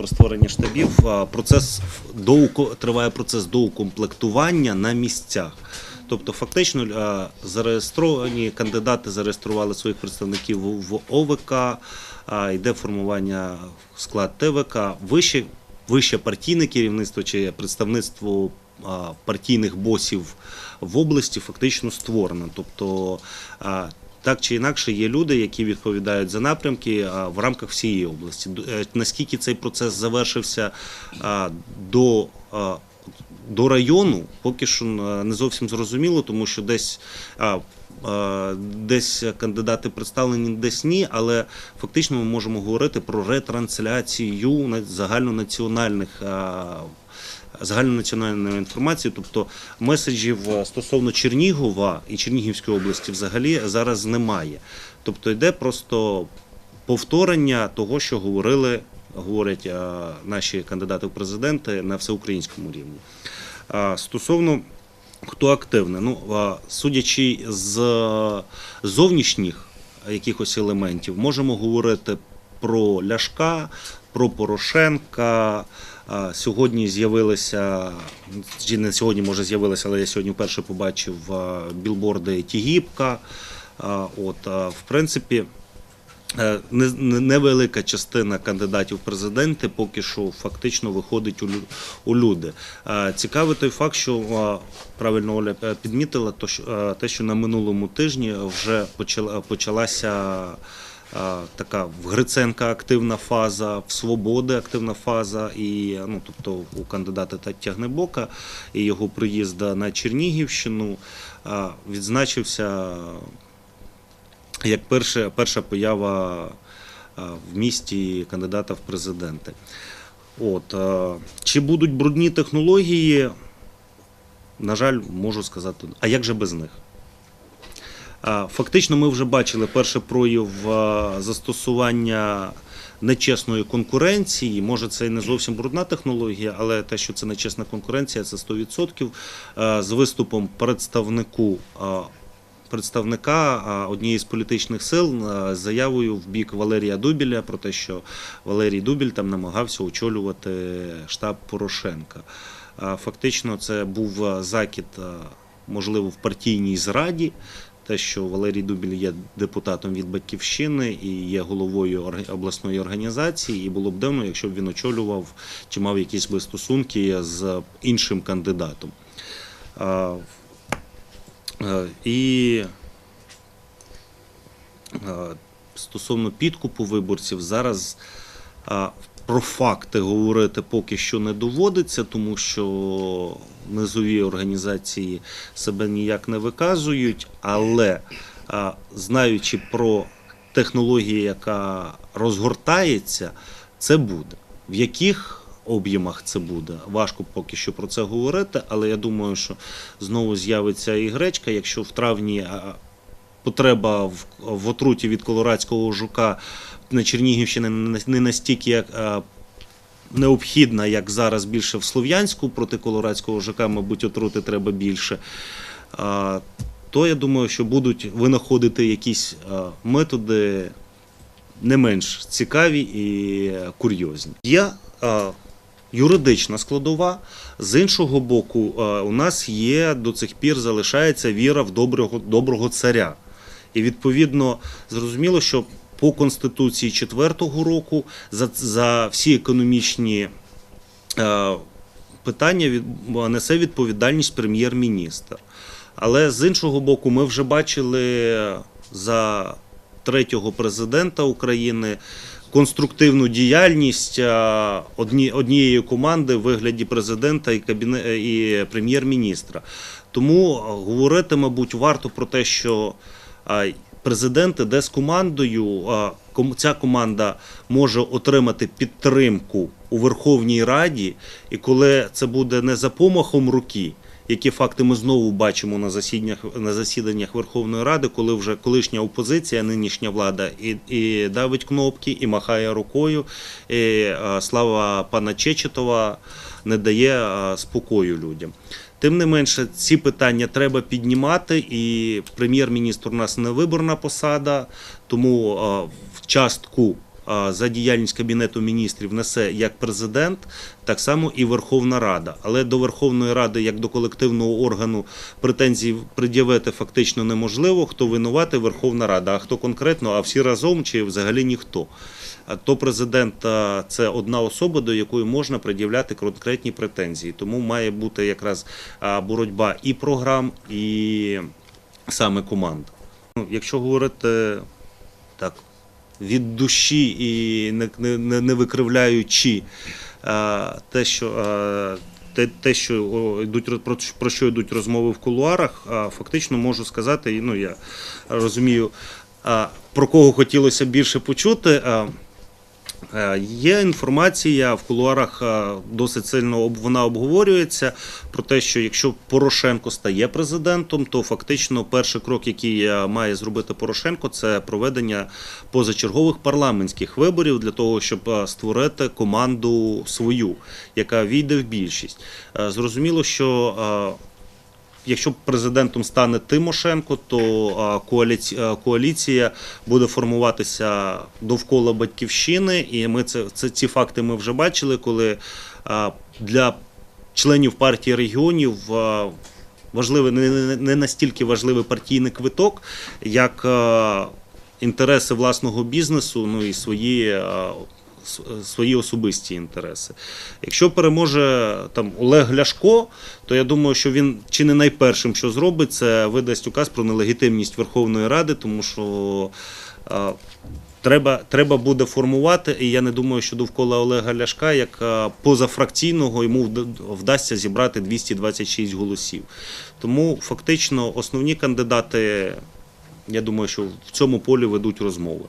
про створення штабів. Процес доуко- триває процес доукомплектування на місцях. Тобто, фактично зареєстровані кандидати зареєстрували своїх представників в ОВК, йде формування в склад ТВК. Вище, вище партійне керівництво чи представництво партійних босів в області фактично створено. Тобто так чи інакше є люди, які відповідають за напрямки в рамках всієї області. Е, Наскільки цей процес завершився до, до району, поки що не зовсім зрозуміло, тому що десь. Десь кандидати представлені, десь ні, але фактично ми можемо говорити про ретрансляцію на- загальнонаціональних загальнонаціональної інформації, тобто меседжів е, стосовно Чернігова і Чернігівської області взагалі зараз немає. Тобто йде просто повторення того, що говорили, говорять е, наші кандидати в президенти на всеукраїнському рівні. Стосовно хто активний, ну судячи з е, зовнішніх якихось елементів, можемо говорити про Ляшка, про Порошенка. Сьогодні з'явилися, не сьогодні може з'явилися, але я сьогодні вперше побачив білборди Тігіпка. От, в принципі, Е, не- не- невелика частина кандидатів в президенти поки що фактично виходить у люди. Цікавий той факт, що правильно Оля е, підмітила, е, те, що на минулому тижні вже почалася. Така в Гриценка активна фаза, в Свободи активна фаза, і ну тобто у кандидата Та- Тягнебока і його приїзда на Чернігівщину відзначився як перша, перша поява в місті кандидата в президенти. От, чи будуть брудні технології? На жаль, можу сказати, а як же без них? Фактично, ми вже бачили перший прояв застосування нечесної конкуренції. Може, це і не зовсім брудна технологія, але те, що це нечесна конкуренція, це 100%. З виступом представнику представника однієї з політичних сил з заявою в бік Валерія Дубіля про те, що Валерій Дубіль там намагався очолювати штаб Порошенка. Фактично, це був закид, можливо, в партійній зраді. Те, що Валерій Дубіль є депутатом від батьківщини і є головою обласної організації, і було б дивно, якщо б він очолював чи мав якісь би стосунки з іншим кандидатом. І стосовно підкупу виборців, зараз про факти говорити поки що не доводиться, тому що низові організації себе ніяк не виказують, але знаючи про технологію, яка розгортається, це буде. В яких об'ємах це буде. Важко поки що про це говорити, але я думаю, що знову з'явиться і гречка. Якщо в травні потреба в, в отруті від колорадського жука на Чернігівщині не- настільки як. Необхідна, як зараз більше в Слов'янську проти колорадського жука, мабуть, отрути треба більше. То я думаю, що будуть винаходити якісь методи не менш цікаві і курйозні. Є юридична складова. З іншого боку, у нас є до цих пір залишається віра в доброго, доброго царя. І відповідно зрозуміло, що по Конституції 4-го року за, за всі економічні е, питання несе відповідальність прем'єр-міністр. Але з іншого боку, ми вже бачили за третього президента України конструктивну діяльність одні, однієї команди в вигляді президента і, кабіне, і прем'єр-міністра. Тому говорити, мабуть, варто про те, що а, президент іде з командою. Ця команда може отримати підтримку у Верховній Раді, і коли це буде не за помахом руки, які факти ми знову бачимо на засіданнях на засіданнях Верховної Ради, коли вже колишня опозиція, нинішня влада і, і давить кнопки, і махає рукою. І, слава пана Чечетова не дає спокою людям. Тим не менше, ці питання треба піднімати, і прем'єр-міністр у нас не виборна посада, тому в частку за діяльність Кабінету міністрів несе як президент, так само і Верховна Рада. Але до Верховної Ради, як до колективного органу, претензій пред'явити фактично неможливо. Хто винуватий Верховна Рада, а хто конкретно, а всі разом чи взагалі ніхто. То президент це одна особа, до якої можна пред'являти конкретні претензії. Тому має бути якраз боротьба і програм, і саме команд. Ну, якщо говорити так від душі і не, не, не- викривляючи а, те, що. а, те, те, що йдуть про, про що йдуть розмови в кулуарах, а, фактично можу сказати, ну я розумію, про кого хотілося більше почути. Е, Є інформація в кулуарах е, досить сильно вона обговорюється про те, що якщо Порошенко стає президентом, то фактично перший крок, який е, має зробити Порошенко, це проведення позачергових парламентських виборів для того, щоб створити команду свою, яка війде в більшість. Зрозуміло, що Якщо президентом стане Тимошенко, то коаліція буде формуватися довкола батьківщини, і ми це, це ці факти ми вже бачили, коли для членів партії регіонів важливий не, настільки важливий партійний квиток, як інтереси власного бізнесу, ну і свої. С- Свої особисті інтереси. Якщо переможе там Олег Ляшко, то я думаю, що він чи не найпершим, що зробить, це видасть указ про нелегітимність Верховної Ради, тому що е, треба, треба буде формувати, і я не думаю, що довкола Олега Ляшка, як е, позафракційного, йому вдасться зібрати 226 голосів. Тому фактично основні кандидати, я думаю, що в цьому полі ведуть розмови.